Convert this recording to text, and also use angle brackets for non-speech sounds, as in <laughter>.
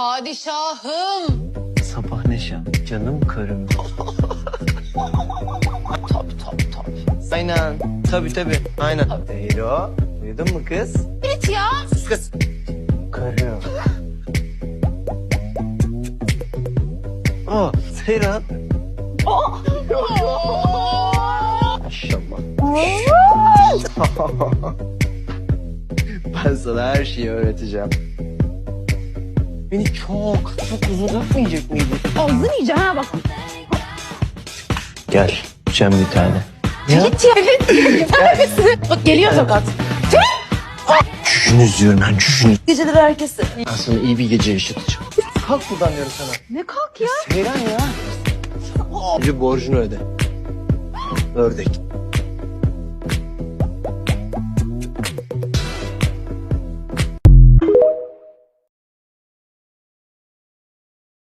Padişahım. Sabah neşem, canım karım. <laughs> tabii tabii tabii. Aynen. Tabii tabii. Aynen. Zeyro, duydun mu kız? Evet ya. Sus kız. Karım. Aa, Seyran. Maşallah. <laughs> ben sana her şeyi öğreteceğim. Beni çok, çok uzun öpmeyecek miydin? Ağzını yiyeceğim ha bak. Gel, içeceğim bir tane. Ya, Git ya. Neredesin? <laughs> Bak geliyor fakat. cücünü üzüyorum ben, cücünü. Geceleri herkesi. Ben sana iyi bir gece yaşatacağım. Kalk buradan diyorum sana. Ne kalk ya? Seyran ya. Önce borcunu öde. Ördek.